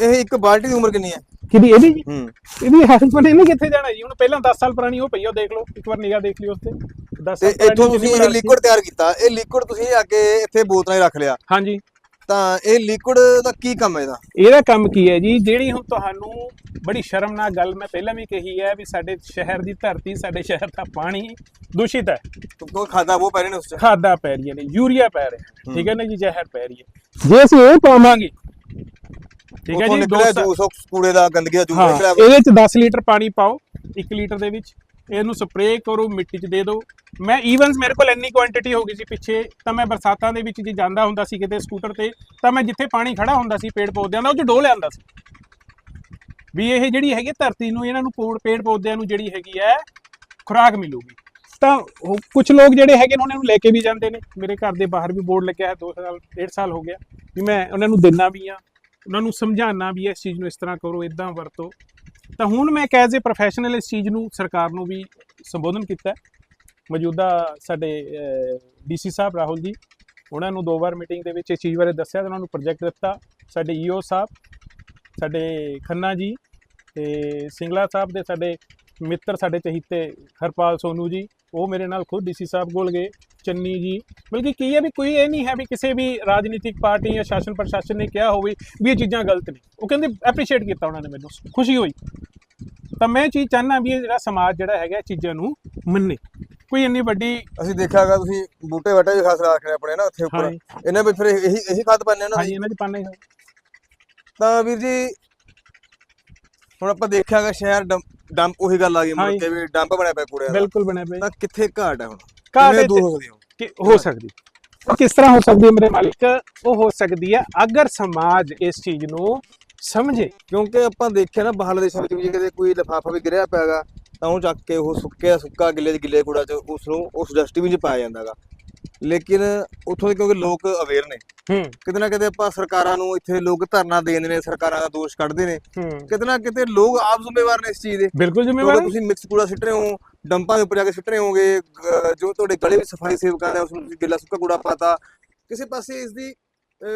ਇਹ ਇੱਕ ਬਾਲਟੀ ਦੀ ਉਮਰ ਕਿੰਨੀ ਹੈ? ਕਿਹਦੀ? ਇਹਦੀ ਜੀ? ਹੂੰ। ਇਹਦੀ ਹੈਲਪ ਨੇ ਨਹੀਂ ਕਿੱਥੇ ਜਾਣਾ ਜੀ? ਹੁਣ ਪਹਿਲਾਂ 10 ਸਾਲ ਪੁਰਾਣੀ ਉਹ ਪਈ ਆ, ਉਹ ਦੇਖ ਲਓ। ਇੱਕ ਵਾਰ ਨਿਗਾਹ ਦੇਖ ਲਿਓ ਉਸ ਤੇ 10 ਤੇ ਸਾਲ ਪੁਰਾਣੀ ਇੱਥੋਂ ਤੁਸੀਂ ਇਹ। ਲਿਕੁਇਡ ਤਿਆਰ ਕੀਤਾ। ਇਹ ਲਿਕੁਇਡ ਤੁਸੀਂ ਅੱਗੇ ਇੱਥੇ ਬੋਤਲਾਂ 'ਚ ਰੱਖ ਲਿਆ। ਹਾਂਜੀ। ਤਾਂ ਇਹ ਲਿਕੁਇਡ ਦਾ ਕੀ ਕੰਮ ਹੈ ਇਹਦਾ? ਇਹਦਾ ਕੰਮ ਕੀ ਹੈ ਜੀ? ਜਿਹੜੀ ਹੁਣ ਤੁਹਾਨੂੰ ਬੜੀ ਸ਼ਰਮਨਾਕ ਗੱਲ ਮੈਂ ਪਹਿਲਾਂ ਵੀ ਕਹੀ ਹੈ ਵੀ ਸਾਡੇ ਸ਼ਹਿਰ ਦੀ ਧਰਤੀ ਸਾਡੇ ਸ਼ਹਿਰ ਦਾ ਪਾਣੀ ਦੂਸ਼ਿਤ ਹੈ। ਕੋਈ ਖਾਦਾ ਉਹ ਪੈ ਰਹੇ ਨੇ ਉਸ 'ਚ? ਖਾਦਾਂ ਪੈ ਰਹੀਆਂ ਨੇ ਯੂਰੀਆ ਪੈ ਰਿਹਾ ਠੀਕ ਹੈ ਨਾ ਜੀ ਜ਼ਹਿਰ ਪੈ ਰਹੀ ਹੈ। ਜੇ ਅਸੀਂ ਇਹ ਪਾਵਾਂਗੇ ਠੀਕ ਹੈ ਜੀ ਨਿਕਲਿਆ ਦੋ ਜੂਸ ਉਹ ਕੂੜੇ ਦਾ ਗੰਦਗੀ ਦਾ ਜੂਸ ਇਹਦੇ ਚ 10 ਲੀਟਰ ਪਾਣੀ ਪਾਓ 1 ਲੀਟਰ ਦੇ ਵਿੱਚ। ਇਹਨੂੰ ਸਪਰੇਅ ਕਰੋ, ਮਿੱਟੀ 'ਚ ਦੇ ਦਿਓ। ਮੈਂ ਈਵਨਸ ਮੇਰੇ ਕੋਲ ਇੰਨੀ ਕੁਆਂਟੀਟੀ ਹੋ ਗਈ ਸੀ ਪਿੱਛੇ, ਤਾਂ ਮੈਂ ਬਰਸਾਤਾਂ ਦੇ ਵਿੱਚ ਜੇ ਜਾਂਦਾ ਹੁੰਦਾ ਸੀ ਕਿਤੇ ਸਕੂਟਰ ਤੇ, ਤਾਂ ਮੈਂ ਜਿੱਥੇ ਪਾਣੀ ਖੜਾ ਹੁੰਦਾ ਸੀ ਪੇੜ ਪੌਦਿਆਂ ਦਾ, ਉਹ 'ਚ ਡੋਲ ਲਿਆਂਦਾ ਸੀ। ਵੀ ਇਹ ਜਿਹੜੀ ਹੈਗੀ ਧਰਤੀ ਨੂੰ, ਇਹਨਾਂ ਨੂੰ ਪੌੜ ਪੇੜ ਪੌਦਿਆਂ ਨੂੰ ਜਿਹੜੀ ਹੈਗੀ ਹੈ ਖੁਰਾਕ ਮਿਲੂਗੀ। ਤਾਂ ਕੁਝ ਲੋਕ ਜਿਹੜੇ ਹੈਗੇ ਨੇ, ਉਹਨਾਂ ਨੂੰ ਲੈ ਕੇ ਵੀ ਜਾਂਦੇ ਨੇ। ਮੇਰੇ ਘਰ ਦੇ ਬਾਹਰ ਵੀ ਬੋਰਡ ਲੱਗਿਆ ਹੈ 2 ਸਾਲ 1.5 ਸਾਲ ਹੋ ਗਿਆ। ਵੀ ਮੈਂ ਉਹਨਾਂ ਨੂੰ ਦਿੰਨਾ ਵੀ ਆ ਉਹਨਾਂ ਨੂੰ ਸਮਝਾਉਣਾ ਵੀ ਹੈ ਇਸ ਚੀਜ਼ ਨੂੰ ਇਸ ਤਰ੍ਹਾਂ ਕਰੋ ਇਦਾਂ ਵਰਤੋ। ਤਾਂ ਹੁਣ ਮੈਂ ਇੱਕ ਐਜ਼ ਅ ਪ੍ਰੋਫੈਸ਼ਨਲ ਇਸ ਚੀਜ਼ ਨੂੰ ਸਰਕਾਰ ਨੂੰ ਵੀ ਸੰਬੋਧਨ ਕੀਤਾ ਮੌਜੂਦਾ ਸਾਡੇ ਡੀਸੀ ਸਾਹਿਬ ਰਾਹੁਲ ਜੀ, ਉਹਨਾਂ ਨੂੰ ਦੋ ਵਾਰ ਮੀਟਿੰਗ ਦੇ ਵਿੱਚ ਇਸ ਚੀਜ਼ ਬਾਰੇ ਦੱਸਿਆ ਉਹਨਾਂ ਨੂੰ ਪ੍ਰੋਜੈਕਟ ਦਿੱਤਾ। ਸਾਡੇ ਈਓ ਸਾਹਿਬ, ਸਾਡੇ ਖੰਨਾ ਜੀ ਤੇ ਸਿੰਗਲਾ ਸਾਹਿਬ ਦੇ ਸਾਡੇ ਮਿੱਤਰ ਸਾਡੇ ਚਹੀਤੇ ਹਰਪਾਲ ਸੋਨੂ ਜੀ ਉਹ ਮੇਰੇ ਨਾਲ ਖੁਦ ਡੀਸੀ ਸਾਹਿਬ ਕੋਲ ਗਏ ਚੰਨੀ ਜੀ। ਬਲਕਿ ਕੀ ਹੈ ਵੀ ਕੋਈ ਇਹ ਨਹੀਂ ਹੈ ਵੀ ਕਿਸੇ ਵੀ ਰਾਜਨੀਤਿਕ ਪਾਰਟੀ ਜਾਂ ਸ਼ਾਸਨ ਪ੍ਰਸ਼ਾਸਨ ਨੇ ਕਿਹਾ ਹੋਵੇ ਵੀ ਇਹ ਚੀਜ਼ਾਂ ਗਲਤ ਨੇ। ਉਹ ਕਹਿੰਦੇ ਐਪਰੀਸ਼ੀਏਟ ਕੀਤਾ ਉਹਨਾਂ ਨੇ ਮੈਨੂੰ ਖੁਸ਼ੀ ਹੋਈ। ਤਾਂ ਮੈਂ ਚੀਜ਼ ਚਾਹਨਾ ਵੀ ਇਹ ਜਿਹੜਾ ਸਮਾਜ ਜਿਹੜਾ ਹੈਗਾ ਇਹ ਚੀਜ਼ਾਂ ਨੂੰ ਮੰਨੇ। ਕੋਈ ਇੰਨੀ ਵੱਡੀ ਅਸੀਂ ਦੇਖਿਆਗਾ ਤੁਸੀਂ ਬੂਟੇ ਵਾਟੇ ਵੀ ਖਾਸ ਰੱਖ ਰਹੇ ਆਪਣੇ ਨਾ ਉੱਥੇ ਉੱਪਰ। ਇਹਨਾਂ ਵਿੱਚ ਫਿਰ ਇਹੀ ਇਹੀ ਖਾਦ ਪਾਉਂਦੇ ਉਹਨਾਂ ਹਾਂਜੀ ਇਹਨਾਂ 'ਚ ਪਾਣਾ ਤਾਂ ਵੀਰ ਜੀ ਹੁਣ ਆਪਾਂ ਦੇਖਿਆਗਾ ਸ਼ਹਿਰ ਡੰਪ ਉਹੀ ਗੱਲ ਆ ਗਈ ਮੁੜ। ਕੇ ਵੀ ਡੰਪ ਬਣਿਆ ਪਿਆ ਕੂੜੇ ਦਾ। ਬਿਲਕੁਲ ਬਣਿਆ ਪਿਆ ਤਾਂ ਕਿੱਥੇ ਘਾਟ ਹੈ ਹੁਣ? ਘਾਟ ਦੂਰ ਹੋ ਹੋ ਕਿ ਹੋ ਸਕਦੀ। ਕਿਸ ਤਰ੍ਹਾਂ ਹੋ ਸਕਦੀ ਹੈ ਮੇਰੇ ਮਾਲਿਕ? ਉਹ ਹੋ ਸਕਦੀ ਹੈ ਅਗਰ ਸਮਾਜ ਇਸ ਚੀਜ਼ ਨੂੰ ਸਮਝੇ। ਕਿਉਂਕਿ ਆਪਾਂ ਦੇਖਿਆ ਨਾ ਬਾਹਰਲੇ ਦੇਸ਼ਾਂ ਵਿੱਚ ਵੀ ਕਿਤੇ ਕੋਈ ਲਿਫਾਫਾ ਵੀ ਗਿਰਿਆ ਪਿਆਗਾ ਤਾਂ ਉਹ ਚੱਕ ਕੇ ਉਹ ਸੁੱਕਿਆ ਸੁੱਕਾ ਗਿੱਲੇ ਚ ਗਿੱਲੇ ਕੂੜਾ ਚ ਉਸ ਨੂੰ ਉਸ ਡਸਟਬਿਨ ਚ ਪਾਇਆ ਜਾਂਦਾਗਾ ਲੇਕਿਨ ਉੱਥੋਂ ਦੇ ਕਿਉਂਕਿ ਲੋਕ ਅਵੇਅਰ ਨੇ ਹੂੰ। ਕਿਤੇ ਨਾ ਕਿਤੇ ਆਪਾਂ ਸਰਕਾਰਾਂ ਨੂੰ ਇੱਥੇ ਲੋਕ ਧਰਨਾ ਦੇਂਦੇ ਨੇ ਸਰਕਾਰਾਂ ਦਾ ਦੋਸ਼ ਕੱਢਦੇ ਨੇ। ਹੂੰ। ਕਿਤੇ ਨਾ ਕਿਤੇ ਲੋਕ ਆਪ ਜ਼ਿੰਮੇਵਾਰ ਨੇ ਇਸ ਚੀਜ਼ ਦੇ। ਬਿਲਕੁਲ ਜ਼ਿੰਮੇਵਾਰ। ਤੁਸੀਂ ਮਿਕਸ ਕੂੜਾ ਸਿੱਟ ਰਹੇ ਹੋ ਡੰਪਾਂ ਦੇ ਉੱਪਰ ਜਾ ਕੇ ਸਿੱਟ ਰਹੇ ਹੋਗੇ ਜੋ ਤੁਹਾਡੇ ਗਲੇ ਵਿੱਚ ਸਫ਼ਾਈ ਸੇਵਕਾਂ ਨੇ ਉਸ ਨੂੰ ਤੁਸੀਂ ਗਿੱਲਾ ਸੁੱਕਾ ਕੂੜਾ ਪਾਤਾ ਕਿਸੇ ਪਾਸੇ ਇਸ ਦੀ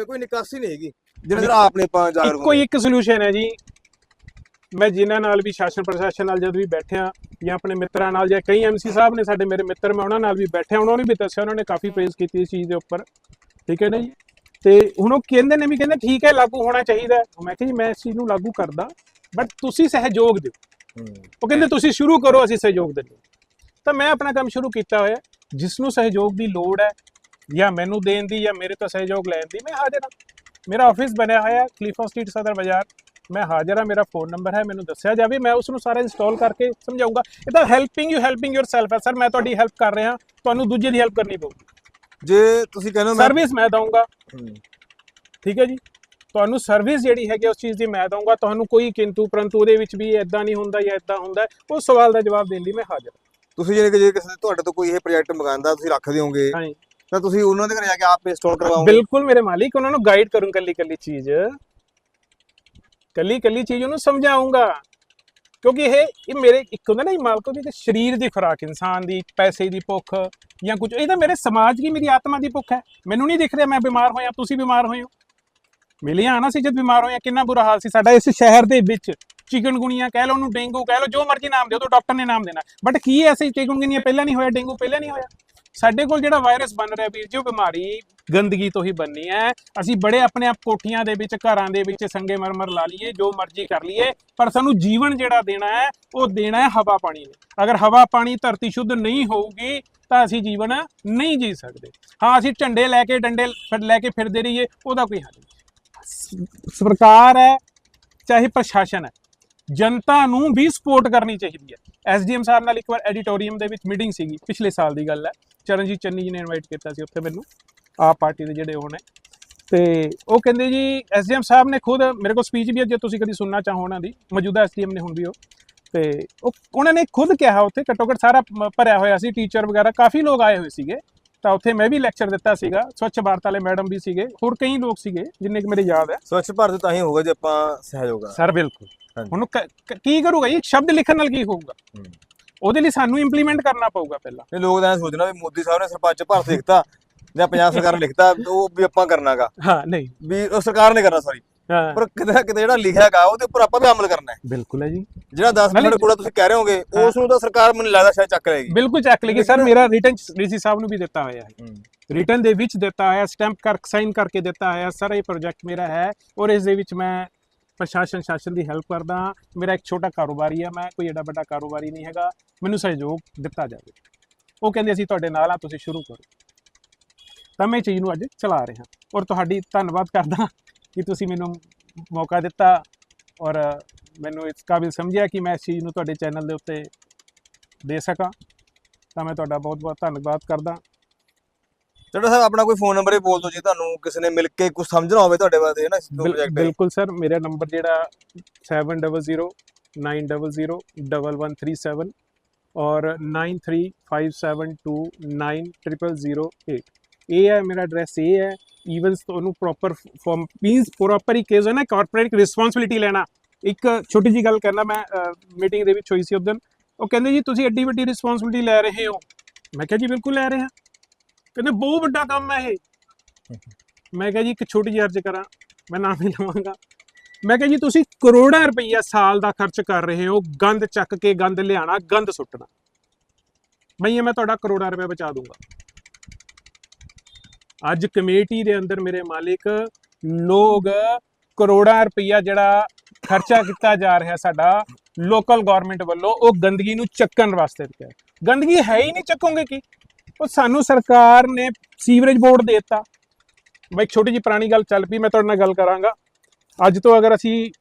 ਕੋਈ ਨਿਕਾਸੀ ਨਹੀਂ ਹੈਗੀ ਜਿਹੜਾ ਜਿਹੜਾ ਆਪਣੇ ਪਾ ਜਾ ਇੱਕੋ ਹੀ ਇੱਕ ਸੋਲੂਸ਼ਨ ਹੈ ਜੀ ਮੈਂ ਜਿਨ੍ਹਾਂ ਨਾਲ ਵੀ ਸ਼ਾਸਨ ਪ੍ਰਸ਼ਾਸਨ ਨਾਲ ਜਦ ਵੀ ਬੈਠਿਆ ਜਾਂ ਆਪਣੇ ਮਿੱਤਰਾਂ ਨਾਲ ਜਾਂ ਕਈ ਐਮਸੀ ਸਾਹਿਬ ਨੇ ਸਾਡੇ ਮੇਰੇ ਮਿੱਤਰ ਮੈਂ ਉਹਨਾਂ ਨਾਲ ਵੀ ਬੈਠਿਆ ਉਹਨਾਂ ਨੇ ਵੀ ਦੱਸਿਆ ਉਹਨਾਂ ਨੇ ਕਾਫੀ ਪ੍ਰੇਜ਼ ਕੀਤੀ ਇਸ ਚੀਜ਼ ਦੇ ਉੱਪਰ ਠੀਕ ਹੈ ਨਾ ਜੀ ਤੇ ਹੁਣ ਉਹ ਕਹਿੰਦੇ ਨੇ ਵੀ ਕਹਿੰਦੇ ਠੀਕ ਹੈ ਲਾਗੂ ਹੋਣਾ ਚਾਹੀਦਾ। ਮੈਂ ਕਿਹਾ ਜੀ ਮੈਂ ਇਸ ਚੀਜ਼ ਨੂੰ ਲਾਗੂ ਕਰਦਾ ਬਟ ਤੁਸੀਂ ਸਹਿਯੋਗ ਦਿਓ ਉਹ ਕਹਿੰਦੇ ਤੁਸੀਂ ਸ਼ੁਰੂ ਕਰੋ ਅਸੀਂ ਸਹਿਯੋਗ ਦਿੰਦੇ। ਤਾਂ ਮੈਂ ਆਪਣਾ ਕੰਮ ਸ਼ੁਰੂ ਕੀਤਾ ਹੋਇਆ। ਜਿਸ ਨੂੰ ਸਹਿਯੋਗ ਦੀ ਲੋੜ ਹੈ ਜਾਂ ਮੈਨੂੰ ਦੇਣ ਦੀ ਜਾਂ ਮੇਰੇ ਤੋਂ ਸਹਿਯੋਗ ਲੈਣ ਦੀ ਮੈਂ ਹਾਜ਼ਰ ਹਾਂ ਮੇਰਾ ਆਫਿਸ ਬਣਿਆ ਹੋਇਆ ਹੈ ਖਲੀਫਾ ਸਟਰੀਟ ਸਦਰ ਬਾਜ਼ਾਰ ਮੈਂ ਹਾਜ਼ਰ ਹਾਂ ਮੇਰਾ ਫੋਨ ਨੰਬਰ ਹੈ ਮੈਨੂੰ ਦੱਸਿਆ ਜਾਵੇ ਮੈਂ ਉਸ ਨੂੰ ਸਾਰਾ ਇੰਸਟਾਲ ਕਰਕੇ ਸਮਝਾਊਂਗਾ। ਇਹ ਤਾਂ ਹੈਲਪਿੰਗ ਯੂ ਹੈਲਪਿੰਗ ਯੋਰਸੈਲਫ ਹੈ। ਸਰ ਮੈਂ ਤੁਹਾਡੀ ਹੈਲਪ ਕਰ ਰਿਹਾ ਤੁਹਾਨੂੰ ਦੂਜੇ ਦੀ ਹੈਲਪ ਕਰਨੀ ਪਊਗੀ ਜੇ ਤੁਸੀਂ ਕਹਿੰਦੇ ਮੈਂ ਸਰਵਿਸ ਮੈਂ ਦਊਂਗਾ। ਠੀਕ ਹੈ ਜੀ? ਤੁਹਾਨੂੰ ਸਰਵਿਸ ਜਿਹੜੀ ਹੈਗੀ ਉਸ ਚੀਜ਼ ਦੀ ਮੈਂ ਦਊਂਗਾ। ਤੁਹਾਨੂੰ ਕੋਈ ਕਿੰਤੂ ਪਰੰਤੂ ਉਹਦੇ ਵਿੱਚ ਵੀ ਇਦਾਂ ਨਹੀਂ ਹੁੰਦਾ ਜਾਂ ਇਦਾਂ ਹੁੰਦਾ ਹੈ, ਉਸ ਸਵਾਲ ਦਾ ਜਵਾਬ ਦੇਣ ਲਈ ਮੈਂ ਹਾਜ਼ਰ ਤੁਸੀਂ ਜਿਹੜੇ ਕਿ ਜੇ ਕਿਸੇ ਤੁਹਾਡੇ ਤੋਂ ਕੋਈ ਇਹ ਪ੍ਰੋਜੈਕਟ ਮੰਗਾਉਂਦਾ ਤੁਸੀਂ ਰੱਖ ਦਿਓਗੇ। ਤਾਂ ਤੁਸੀਂ ਉਹਨਾਂ ਦੇ ਘਰੇ ਜਾ ਕੇ ਆਪ ਇੰਸਟਾਲ ਕਰਵਾਓਗੇ। ਬਿਲਕੁਲ ਮੇਰੇ ਮਾਲਿਕ ਉਹਨਾਂ ਨੂੰ ਗਾਈਡ ਕਰੂੰ ਕੱਲੀ ਕੱਲੀ ਚੀਜ਼। ਕੱਲੀ ਕੱਲੀ ਚੀਜ਼ ਉਹਨੂੰ ਸਮਝਾਉਂਗਾ। ਕਿਉਂਕਿ ਇਹ ਇਹ ਮੇਰੇ, ਇੱਕ ਹੁੰਦਾ ਨਾ ਇਹ ਮਾਲਕੋ ਦੀ ਸਰੀਰ ਦੀ ਖੁਰਾਕ, ਇਨਸਾਨ ਦੀ, ਪੈਸੇ ਦੀ ਭੁੱਖ ਜਾਂ ਕੁਝ, ਇਹ ਤਾਂ ਮੇਰੇ ਸਮਾਜ ਦੀ ਮੇਰੀ ਆਤਮਾ ਦੀ ਭੁੱਖ ਹੈ। ਮੈਨੂੰ ਨਹੀਂ ਦਿਖ ਰਿਹਾ ਮੈਂ ਬਿਮਾਰ ਹੋਇਆ, ਤੁਸੀਂ ਬਿਮਾਰ ਹੋਏ ਹੋ। ਮਿਲਿਆ ਨਾ ਸੀ ਜਦ ਬਿਮਾਰ ਹੋਇਆ, ਕਿੰਨਾ ਬੁਰਾ ਹਾਲ ਸੀ ਸਾਡਾ ਇਸ ਸ਼ਹਿਰ ਦੇ ਵਿੱਚ। ਚਿਕਨਗੁਨੀਆ ਕਹਿ ਲਓ ਉਹਨੂੰ ਡੇਂਗੂ ਕਹਿ ਲਓ, ਜੋ ਮਰਜ਼ੀ ਨਾਮ ਦਿਓ ਤਾਂ ਡਾਕਟਰ ਨੇ ਨਾਮ ਦੇਣਾ। ਬਟ ਕੀ ਐਸੀ ਚਿਕਨਗੁਨੀਆ ਪਹਿਲਾਂ ਨਹੀਂ ਹੋਇਆ, ਡੇਂਗੂ ਪਹਿਲਾਂ ਨਹੀਂ ਹੋਇਆ? ਸਾਡੇ ਕੋਲ ਜਿਹੜਾ ਵਾਇਰਸ ਬਣ ਰਿਹਾ ਵੀਰ ਜੀ, ਉਹ ਬਿਮਾਰੀ ਗੰਦਗੀ ਤੋਂ ਹੀ ਬਣਨੀ ਹੈ। ਅਸੀਂ ਬੜੇ ਆਪਣੇ ਆਪ ਕੋਠੀਆਂ ਦੇ ਵਿੱਚ, ਘਰਾਂ ਦੇ ਵਿੱਚ ਸੰਗੇ ਮਰਮਰ ਲਾ ਲਈਏ, ਜੋ ਮਰਜ਼ੀ ਕਰ ਲਈਏ, ਪਰ ਸਾਨੂੰ ਜੀਵਨ ਜਿਹੜਾ ਦੇਣਾ ਹੈ, ਉਹ ਦੇਣਾ ਹੈ ਹਵਾ ਪਾਣੀ ਨੇ ਅਗਰ ਹਵਾ ਪਾਣੀ ਧਰਤੀ ਸ਼ੁੱਧ ਨਹੀਂ ਹੋਊਗੀ, ਤਾਂ ਅਸੀਂ ਜੀਵਨ ਨਹੀਂ ਜੀ ਸਕਦੇ। ਹਾਂ, ਅਸੀਂ ਝੰਡੇ ਲੈ ਕੇ ਡੰਡੇ ਫਿਰ ਲੈ ਕੇ ਫਿਰਦੇ ਰਹੀਏ, ਉਹਦਾ ਕੋਈ ਹੱਲ ਨਹੀਂ। ਸਰਕਾਰ ਹੈ, ਚਾਹੇ ਪ੍ਰਸ਼ਾਸਨ ਹੈ ਜਨਤਾ ਨੂੰ ਵੀ ਸਪੋਰਟ ਕਰਨੀ ਚਾਹੀਦੀ ਹੈ। ਐਸਡੀਐਮ ਸਾਹਿਬ ਨਾਲ ਇੱਕ ਵਾਰ ਐਡੀਟੋਰੀਅਮ ਦੇ ਵਿੱਚ ਮੀਟਿੰਗ ਸੀਗੀ, ਪਿਛਲੇ ਸਾਲ ਦੀ ਗੱਲ ਹੈ। ਚਰਨਜੀਤ ਚੰਨੀ ਜੀ ਨੇ ਇਨਵਾਈਟ ਕੀਤਾ ਸੀ ਉੱਥੇ ਮੈਨੂੰ, ਆਪ ਪਾਰਟੀ ਦੇ ਜਿਹੜੇ ਉਹ ਨੇ। ਤੇ ਉਹ ਕਹਿੰਦੇ ਜੀ ਐਸਡੀਐਮ ਸਾਹਿਬ ਨੇ ਖੁਦ ਮੇਰੇ ਕੋਲ ਸਪੀਚ ਵੀ ਹੈ, ਜੇ ਤੁਸੀਂ ਕਦੀ ਸੁਣਨਾ ਚਾਹੋ ਉਹਨਾਂ ਦੀ, ਮੌਜੂਦਾ ਐਸਡੀਐਮ ਨੇ ਹੁਣ ਵੀ ਉਹ। ਤੇ ਉਹ, ਉਹਨਾਂ ਨੇ ਖੁਦ ਕਿਹਾ ਉੱਥੇ, ਘੱਟੋ ਘੱਟ ਸਾਰਾ ਭਰਿਆ ਹੋਇਆ ਸੀ ਟੀਚਰ ਵਗੈਰਾ, ਕਾਫੀ ਲੋਕ ਆਏ ਹੋਏ ਸੀਗੇ। ਤਾਂ ਉੱਥੇ ਮੈਂ ਵੀ ਲੈਕਚਰ ਦਿੱਤਾ ਸੀਗਾ ਸਵੱਛ ਭਾਰਤ ਵਾਲੇ ਮੈਡਮ ਵੀ ਸੀਗੇ ਹੋਰ ਕਈ ਲੋਕ ਸੀਗੇ ਜਿੰਨੇ ਕਿ ਮੇਰੇ ਯਾਦ ਹੈ। ਸਵੱਛ ਭਾਰਤ ਤਾਂ ਹੀ ਹੋਊਗਾ ਜੇ ਆਪਾਂ ਸਹਿਯੋਗ ਸਰ ਬਿਲਕੁਲ। ਹੁਣ ਕ- ਕਰੂਗਾ ਇਹ ਸ਼ਬਦ ਲਿਖਣ ਨਾਲ ਕੀ ਹੋਊਗਾ। ਉਹਦੇ ਲਈ ਸਾਨੂੰ ਇੰਪਲੀਮੈਂਟ ਕਰਨਾ ਪਊਗਾ ਪਹਿਲਾਂ। ਇਹ ਲੋਕ ਤਾਂ ਸੋਚਣਾ ਵੀ ਮੋਦੀ ਸਾਹਿਬ ਨੇ ਸਰਪੰਚ ਭਾਰਤ ਲਿਖਤਾ ਜਾਂ ਪੰਜਾਬ ਸਰਕਾਰ ਨੇ ਲਿਖਤਾ ਉਹ ਵੀ ਆਪਾਂ ਕਰਨਾਗਾ। ਹਾਂ ਨਹੀਂ। ਵੀ ਉਹ ਸਰਕਾਰ ਨੇ ਕਰਨਾ ਸੌਰੀ ਹਾਂ। ਪਰ ਕਿਤੇ ਨਾ ਕਿਤੇ ਜਿਹੜਾ ਲਿਖਿਆਗਾ ਉਹਦੇ ਉੱਪਰ ਆਪਾਂ ਵੀ ਅਮਲ ਕਰਨਾ ਹੈ। ਬਿਲਕੁਲ ਹੈ ਜੀ। ਜਿਹੜਾ 10 ਨਾਲੇ- ਮਿੰਟ ਕੂੜਾ ਤੁਸੀਂ ਕਹਿ ਰਹੇ ਹੋਗੇ। ਉਸ ਨੂੰ ਤਾਂ ਸਰਕਾਰ ਮੈਨੂੰ ਲੱਗਦਾ ਸ਼ਾਇਦ ਚੱਕ ਲਏਗੀ। ਬਿਲਕੁਲ ਚੱਕ ਲਈਏ ਸਰ ਮੇਰਾ ਰਿਟਰਨ ਡੀਸੀ ਸਾਹਿਬ ਨੂੰ ਵੀ ਦਿੱਤਾ ਹੋਇਆ ਹੈ। ਰਿਟਰਨ ਦੇ ਵਿੱਚ ਦਿੱਤਾ ਹੋਇਆ ਸਟੈਂਪ ਕਰ ਸਾਈਨ ਕਰਕੇ ਦਿੱਤਾ ਹੋਇਆ ਸਾਰਾ ਇਹ ਪ੍ਰੋਜੈਕਟ ਮੇਰਾ ਹੈ ਔਰ ਇਸ ਦੇ ਵਿੱਚ ਮੈਂ ਪ੍ਰਸ਼ਾਸਨ ਸ਼ਾਸਨ ਦੀ ਹੈਲਪ ਕਰਦਾ ਮੇਰਾ ਇੱਕ ਛੋਟਾ ਕਾਰੋਬਾਰੀ ਹੈ ਮੈਂ ਕੋਈ ਏਡਾ ਵੱਡਾ ਕਾਰੋਬਾਰੀ ਨਹੀਂ ਹੈਗਾ। ਮੈਨੂੰ ਸਹਿਯੋਗ ਦਿੱਤਾ ਜਾਵੇ। ਉਹ ਕਹਿੰਦੇ ਅਸੀਂ ਤੁਹਾਡੇ ਨਾਲ ਆ ਤੁਸੀਂ ਸ਼ੁਰੂ ਕਰੋ। ਤਾਂ ਮੈਂ ਚੀਜ਼ ਨੂੰ ਅੱਜ ਚਲਾ ਰਿਹਾ ਔਰ ਤੁਹਾਡੀ ਧੰਨਵਾਦ ਕਰਦਾ ਕਿ ਤੁਸੀਂ ਮੈਨੂੰ ਮੌਕਾ ਦਿੱਤਾ ਔਰ ਮੈਨੂੰ ਇਸ ਕਾਬਿਲ ਸਮਝਿਆ ਕਿ ਮੈਂ ਇਸ ਚੀਜ਼ ਨੂੰ ਤੁਹਾਡੇ ਚੈਨਲ ਦੇ ਉੱਤੇ ਦੇ ਸਕਾਂ। ਤਾਂ ਮੈਂ ਤੁਹਾਡਾ ਬਹੁਤ ਬਹੁਤ ਧੰਨਵਾਦ ਕਰਦਾ। ਜਿਹੜਾ ਸਾਹਿਬ ਆਪਣਾ ਕੋਈ ਫੋਨ ਨੰਬਰ ਹੀ ਬੋਲ ਦਿਓ ਜੇ। ਤੁਹਾਨੂੰ ਕਿਸੇ ਨੇ ਮਿਲ ਕੇ ਕੁਝ ਸਮਝਣਾ ਹੋਵੇ ਤੁਹਾਡੇ ਬਾਰੇ ਨਾ ਇਸ ਪ੍ਰੋਜੈਕਟ ਬਿਲਕੁਲ ਸਰ ਮੇਰਾ ਨੰਬਰ ਜਿਹੜਾ 7009001137 ਔਰ 9357299008 ਇਹ ਹੈ ਮੇਰਾ ਐਡਰੈਸ ਇਹ ਹੈ ਈਵਨ ਤੁਹਾਨੂੰ ਪ੍ਰੋਪਰ ਫॉर्म ਮੀਨਸ ਪ੍ਰੋਪਰ ਹੀ ਕੇਸ ਹੈ ਨਾ ਕਾਰਪੋਰੇਟ ਰਿਸਪੌਂਸਿਬਿਲਿਟੀ ਲੈਣਾ ਇੱਕ ਛੋਟੀ ਜੀ ਗੱਲ ਕਰਨਾ ਮੈਂ ਮੀਟਿੰਗ ਦੇ ਵਿੱਚ ਹੋਈ ਸੀ ਉਦੋਂ ਉਹ ਕਹਿੰਦੇ ਜੀ ਤੁਸੀਂ ਐਡੀ ਵੱਡੀ ਰਿਸਪੌਂਸਿਬਿਲਿਟੀ ਲੈ ਰਹੇ ਹੋ ਮੈਂ ਕਿਹਾ ਜੀ ਬਿਲਕੁਲ ਲੈ ਰਿਹਾ ਕਹਿੰਦੇ ਬਹੁਤ ਵੱਡਾ ਕੰਮ ਹੈ ਇਹ ਮੈਂ ਕਿਹਾ ਜੀ ਇੱਕ ਛੋਟੀ ਜਿਹੀ ਅਰਜ਼ ਕਰਾਂ ਮੈਂ ਨਾਮ ਨਹੀਂ ਲਵਾਂਗਾ ਮੈਂ ਕਿਹਾ ਜੀ ਤੁਸੀਂ ਕਰੋੜਾਂ ਰੁਪਈਆ ਸਾਲ ਦਾ ਖਰਚ ਕਰ ਰਹੇ ਹੋ ਗੰਦ ਚੱਕ ਕੇ ਗੰਦ ਲਿਆਣਾ ਗੰਦ ਸੁੱਟਣਾ ਮੈਂ ਮੈਂ ਤੁਹਾਡਾ ਕਰੋੜਾਂ ਰੁਪਏ ਬਚਾ ਦੂੰਗਾ ਅੱਜ ਕਮੇਟੀ ਦੇ ਅੰਦਰ ਮੇਰੇ ਮਾਲਿਕ ਲੋਕ ਕਰੋੜਾਂ ਰੁਪਈਆ ਜਿਹੜਾ ਖਰਚਾ ਕੀਤਾ ਜਾ ਰਿਹਾ ਸਾਡਾ ਲੋਕਲ ਗਵਰਨਮੈਂਟ ਵੱਲੋਂ, ਉਹ ਗੰਦਗੀ ਨੂੰ ਚੱਕਣ ਵਾਸਤੇ ਕਿਹਾ ਗੰਦਗੀ ਹੈ ਹੀ ਨਹੀਂ, ਚੱਕੋਗੇ ਕੀ? ਉਹ ਸਾਨੂੰ ਸਰਕਾਰ ਨੇ ਸੀਵਰੇਜ ਬੋਰਡ ਦੇ ਦਿੱਤਾ। ਮੈਂ ਇੱਕ ਛੋਟੀ ਜਿਹੀ ਪੁਰਾਣੀ ਗੱਲ ਚੱਲ ਪਈ, ਮੈਂ ਤੁਹਾਡੇ ਨਾਲ ਗੱਲ ਕਰਾਂਗਾ। ਅੱਜ ਤੋਂ ਅਗਰ ਅਸੀਂ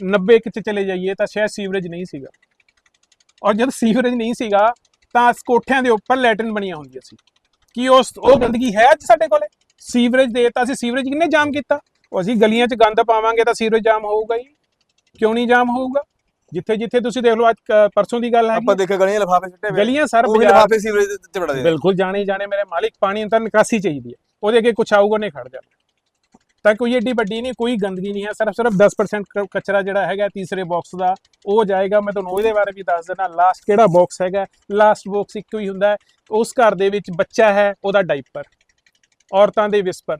90 ਕਿਤੇ ਚਲੇ ਜਾਈਏ ਤਾਂ ਸ਼ਾਇਦ ਸੀਵਰੇਜ ਨਹੀਂ ਸੀਗਾ। ਔਰ ਜਦ ਸੀਵਰੇਜ ਨਹੀਂ ਸੀਗਾ, ਤਾਂ ਇਸ ਕੋਠਿਆਂ ਦੇ ਉੱਪਰ ਲੈਟਰਨ ਬਣੀਆਂ ਹੁੰਦੀਆਂ ਸੀ। ਕੀ ਉਸ ਉਹ ਗੰਦਗੀ ਹੈ ਅੱਜ ਸਾਡੇ ਕੋਲੇ? ਸੀਵਰੇਜ ਦੇਤਾ ਸੀ ਸੀਵਰੇਜ ਕਿੰਨੇ ਜਾਮ ਕੀਤਾ? ਉਹ ਅਸੀਂ ਗਲੀਆਂ 'ਚ ਗੰਦ ਪਾਵਾਂਗੇ ਤਾਂ ਸੀਵਰੇਜ ਜਾਮ ਹੋਊਗਾ ਹੀ। ਕਿਉਂ ਨਹੀਂ ਜਾਮ ਹੋਊਗਾ? ਜਿੱਥੇ ਜਿੱਥੇ ਤੁਸੀਂ ਦੇਖ ਲਓ ਅੱਜ ਪਰਸੋਂ ਦੀ ਗੱਲ ਹੈ ਆਪਾਂ ਦੇਖਿਆ ਗਲੀਆਂ ਲਿਫਾਫੇ ਸਿੱਟੇ ਗਲੀਆਂ ਸਰ ਲਿਫਾਫੇ ਸੀਵਰੇਜ ਤੇ ਨੇ ਬਿਲਕੁਲ ਜਾਣੇ ਜਾਣੇ ਮੇਰੇ ਮਾਲਿਕ ਪਾਣੀ ਤਾਂ ਨਿਕਾਸੀ ਚਾਹੀਦੀ ਹੈ। ਉਹਦੇ ਅੱਗੇ ਕੁਝ ਆਊਗਾ ਨਹੀਂ ਖੜ ਜਾਣਾ। ਤਾਂ ਕੋਈ ਏਡੀ ਵੱਡੀ ਨਹੀਂ, ਕੋਈ ਗੰਦਗੀ ਨਹੀਂ ਹੈ, ਸਿਰਫ ਸਿਰਫ 10% ਕਚਰਾ ਜਿਹੜਾ ਹੈਗਾ ਤੀਸਰੇ ਬਾਕਸ ਦਾ, ਉਹ ਜਾਏਗਾ। ਮੈਂ ਤੁਹਾਨੂੰ ਉਹਦੇ ਬਾਰੇ ਵੀ ਦੱਸ ਦਿੰਦਾ ਲਾਸਟ ਕਿਹੜਾ ਬਾਕਸ ਹੈਗਾ? ਲਾਸਟ ਬਾਕਸ ਇੱਕੋ ਹੀ ਹੁੰਦਾ ਉਸ ਘਰ ਦੇ ਵਿੱਚ ਬੱਚਾ ਹੈ, ਉਹਦਾ ਡਾਈਪਰ ਔਰਤਾਂ ਦੇ ਵਿਸਪਰ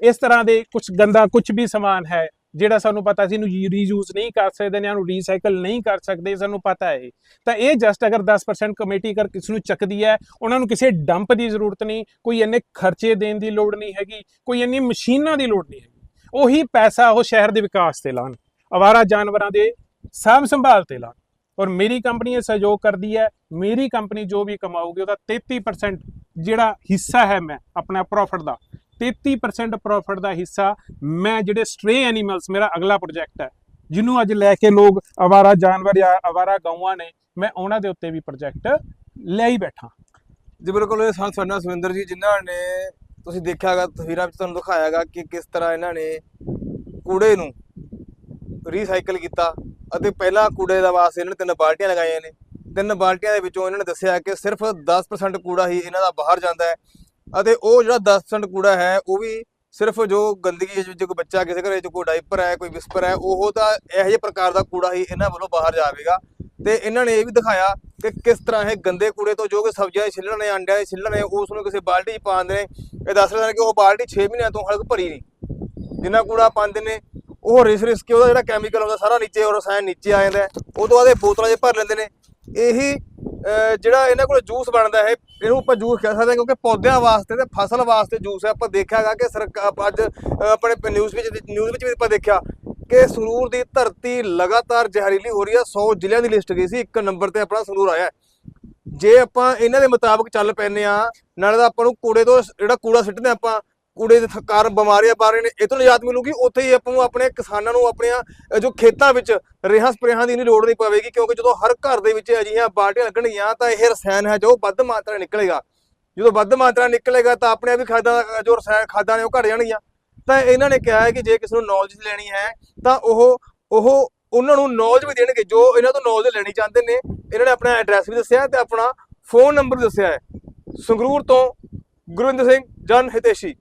ਇਸ ਤਰ੍ਹਾਂ ਦੇ ਕੁਝ ਗੰਦਾ ਕੁਝ ਵੀ ਸਮਾਨ ਹੈ ਜਿਹੜਾ ਸਾਨੂੰ ਪਤਾ ਸੀ ਇਹਨੂੰ ਰੀਯੂਜ਼ ਨਹੀਂ ਕਰ ਸਕਦੇ ਨੇ, ਇਹਨੂੰ ਰੀਸਾਈਕਲ ਨਹੀਂ ਕਰ ਸਕਦੇ, ਸਾਨੂੰ ਪਤਾ ਹੈ ਤਾਂ ਇਹ ਜਸਟ ਅਗਰ 10% ਕਮੇਟੀ ਕਰ ਕਿਸ ਨੂੰ ਚੱਕਦੀ ਹੈ, ਉਹਨਾਂ ਨੂੰ ਕਿਸੇ ਡੰਪ ਦੀ ਜ਼ਰੂਰਤ ਨਹੀਂ, ਕੋਈ ਇੰਨੇ ਖਰਚੇ ਦੇਣ ਦੀ ਲੋੜ ਨਹੀਂ ਹੈਗੀ, ਕੋਈ ਇੰਨੀ ਮਸ਼ੀਨਾਂ ਦੀ ਲੋੜ ਨਹੀਂ ਹੈਗੀ। ਉਹੀ ਪੈਸਾ ਉਹ ਸ਼ਹਿਰ ਦੇ ਵਿਕਾਸ ਤੇ ਲਾਣ, ਅਵਾਰਾ ਜਾਨਵਰਾਂ ਦੇ ਸਾਂਭ ਸੰਭਾਲ ਤੇ ਲਾਣ। ਔਰ ਮੇਰੀ ਕੰਪਨੀ ਇਹ ਸਹਿਯੋਗ ਕਰਦੀ ਹੈ, ਮੇਰੀ ਕੰਪਨੀ ਜੋ ਵੀ ਕਮਾਊਗੀ, ਉਹਦਾ 33% ਜਿਹੜਾ ਹਿੱਸਾ ਹੈ ਮੈਂ, ਆਪਣਾ ਪ੍ਰੋਫਿਟ ਦਾ 33% ਪ੍ਰੋਫਿਟ ਦਾ ਹਿੱਸਾ ਮੈਂ ਜਿਹੜੇ ਸਟ੍ਰੇ ਐਨੀਮਲਸ ਮੇਰਾ ਅਗਲਾ ਪ੍ਰੋਜੈਕਟ ਹੈ, ਜਿਹਨੂੰ ਅੱਜ ਲੈ ਕੇ ਲੋਕ ਅਵਾਰਾ ਜਾਨਵਰ ਜਾਂ ਅਵਾਰਾ ਗਊਆਂ ਨੇ, ਮੈਂ ਉਹਨਾਂ ਦੇ ਉੱਤੇ ਵੀ ਪ੍ਰੋਜੈਕਟ ਲੈ ਹੀ ਬੈਠਾ। ਜੀ, ਬਿਲਕੁਲ, ਇਹ ਸਨ ਸਰਨਾ ਸੁਵਿੰਦਰ ਜੀ, ਜਿਨ੍ਹਾਂ ਨੇ ਤੁਸੀਂ ਦੇਖਿਆਗਾ ਤਸਵੀਰਾਂ ਵਿੱਚ ਤੁਹਾਨੂੰ ਦਿਖਾਇਆਗਾ ਕਿ ਕਿਸ ਤਰ੍ਹਾਂ ਇਹਨਾਂ ਨੇ ਕੂੜੇ ਨੂੰ ਰੀਸਾਈਕਲ ਕੀਤਾ ਅਤੇ ਪਹਿਲਾਂ ਕੂੜੇ ਦਾ ਵਾਸਤੇ ਇਹਨਾਂ ਨੇ ਤਿੰਨ ਬਾਲਟੀਆਂ ਲਗਾਈਆਂ ਨੇ। ਤਿੰਨ ਬਾਲਟੀਆਂ ਦੇ ਵਿੱਚੋਂ ਇਹਨਾਂ ਨੇ ਦੱਸਿਆ ਕਿ ਸਿਰਫ 10% ਕੂੜਾ ਹੀ ਇਹਨਾਂ ਦਾ ਬਾਹਰ ਜਾਂਦਾ ਹੈ। ਅਤੇ ਉਹ ਜਿਹੜਾ 10% ਕੂੜਾ ਹੈ, ਉਹ ਵੀ ਸਿਰਫ ਜੋ ਗੰਦਗੀ ਵਿੱਚ ਕੋਈ ਬੱਚਾ ਕਿਸੇ ਘਰੇ 'ਚ ਕੋਈ ਡਾਈਪਰ ਹੈ, ਕੋਈ ਵਿਸਪਰ ਹੈ, ਉਹ ਤਾਂ ਇਹੋ ਜਿਹੇ ਪ੍ਰਕਾਰ ਦਾ ਕੂੜਾ ਹੀ ਇਹਨਾਂ ਵੱਲੋਂ ਬਾਹਰ ਜਾਵੇਗਾ। ਤੇ ਇਹਨਾਂ ਨੇ ਇਹ ਵੀ ਦਿਖਾਇਆ ਕਿ ਕਿਸ ਤਰ੍ਹਾਂ ਇਹ ਗੰਦੇ ਕੂੜੇ ਤੋਂ ਜੋ ਕਿ ਸਬਜ਼ੀਆਂ ਦੇ ਛਿੱਲਣ ਨੇ, ਅੰਡਿਆਂ ਦੇ ਛਿੱਲਣ ਨੇ, ਉਸ ਨੂੰ ਕਿਸੇ ਬਾਲਟੀ 'ਚ ਪਾਉਂਦੇ ਨੇ। ਇਹ ਦੱਸ ਰਹੇ ਨੇ ਕਿ ਉਹ ਬਾਲਟੀ 6 ਮਹੀਨਿਆਂ ਤੋਂ ਹਾਲੇ ਭਰੀ ਨਹੀਂ। ਜਿੰਨਾ ਕੂੜਾ ਪਾਉਂਦੇ ਨੇ, ਉਹ ਰਿਸ ਰਿਸ ਕੇ ਉਹਦਾ ਜਿਹੜਾ ਕੈਮੀਕਲ ਹੁੰਦਾ ਸਾਰਾ ਨੀਚੇ, ਉਹ ਰਸਾਇਣ ਨੀਚੇ ਆ ਜਾਂਦਾ ਉਹ ਤੋਂ ਬਾਅਦ ਇਹ ਬੋਤਲਾਂ 'ਚ ਭਰ ਲੈਂਦੇ ਨੇ। ਇਹੀ ਜਿਹੜਾ ਇਹਨਾਂ ਕੋਲ ਜੂਸ ਬਣਦਾ ਹੈ, ਇਹਨੂੰ ਆਪਾਂ ਜੂਸ ਕਹਿ ਸਕਦੇ ਹਾਂ ਕਿਉਂਕਿ ਪੌਦਿਆਂ ਵਾਸਤੇ ਤੇ ਫਸਲ ਵਾਸਤੇ ਜੂਸ ਹੈ। ਆਪਾਂ ਦੇਖਿਆਗਾ ਕਿ ਸਰਕਾਰ ਅੱਜ ਆਪਣੇ ਨਿਊਜ਼ ਵਿੱਚ ਨਿਊਜ਼ ਵਿੱਚ ਵੀ ਆਪਾਂ ਦੇਖਿਆ ਕਿ ਸੰਗਰੂਰ ਦੀ ਧਰਤੀ ਲਗਾਤਾਰ ਜ਼ਹਿਰੀਲੀ ਹੋ ਰਹੀ ਹੈ। 100 ਜ਼ਿਲ੍ਹਿਆਂ ਦੀ ਲਿਸਟ ਗਈ ਸੀ, ਇੱਕ ਨੰਬਰ ਤੇ ਆਪਣਾ ਸੰਗਰੂਰ ਆਇਆ ਜੇ ਆਪਾਂ ਇਹਨਾਂ ਦੇ ਮੁਤਾਬਕ ਚੱਲ ਪੈਨੇ ਆ ਨਾਲੇ ਤਾਂ ਆਪਾਂ ਨੂੰ ਕੂੜੇ ਤੋਂ ਜਿਹੜਾ ਕੂੜਾ ਸਿੱਟਦੇ ਆਪਾਂ ਕੂੜੇ ਦੇ ਕਾਰਨ ਬਿਮਾਰੀਆਂ ਪਾ ਬਾਰੇ ਨੇ ਇਹ ਤੋਂ ਨਿਜਾਤ ਮਿਲੂਗੀ, ਉੱਥੇ ਹੀ ਆਪਾਂ ਨੂੰ ਆਪਣੇ ਕਿਸਾਨਾਂ ਨੂੰ, ਆਪਣੀਆਂ ਜੋ ਖੇਤਾਂ ਵਿੱਚ ਰੇਹਾਂ ਸਪਰੇਹਾਂ ਦੀ ਨਹੀਂ ਲੋੜ ਨਹੀਂ ਪਵੇਗੀ, ਕਿਉਂਕਿ ਜਦੋਂ ਹਰ ਘਰ ਦੇ ਵਿੱਚ ਅਜਿਹੀਆਂ ਬਾਲਟੀਆਂ ਲੱਗਣਗੀਆਂ, ਤਾਂ ਇਹ ਰਸਾਇਣ ਹੈ ਜੋ ਵੱਧ ਮਾਤਰਾ ਨਿਕਲੇਗਾ। ਜਦੋਂ ਵੱਧ ਮਾਤਰਾ ਨਿਕਲੇਗਾ, ਤਾਂ ਆਪਣੇ ਆਪ ਹੀ ਖਾਦਾਂ ਜੋ ਰਸਾਇਣ ਖਾਦਾਂ ਨੇ ਉਹ ਘਟ ਜਾਣਗੀਆਂ। ਤਾਂ ਇਹਨਾਂ ਨੇ ਕਿਹਾ ਹੈ ਕਿ ਜੇ ਕਿਸੇ ਨੂੰ ਨੌਲੇਜ ਲੈਣੀ ਹੈ, ਤਾਂ ਉਹ ਉਹ ਉਹਨਾਂ ਨੂੰ ਨੌਲੇਜ ਵੀ ਦੇਣਗੇ, ਜੋ ਇਹਨਾਂ ਤੋਂ ਨੌਲੇਜ ਲੈਣੀ ਚਾਹੁੰਦੇ ਨੇ। ਇਹਨਾਂ ਨੇ ਆਪਣਾ ਐਡਰੈਸ ਵੀ ਦੱਸਿਆ ਤੇ ਆਪਣਾ ਫੋਨ ਨੰਬਰ ਵੀ ਦੱਸਿਆ ਹੈ। ਸੰਗਰੂਰ ਤੋਂ ਗੁਰਵਿੰਦਰ ਸਿੰਘ, ਜਨ ਹਿਤੇਸ਼ੀ।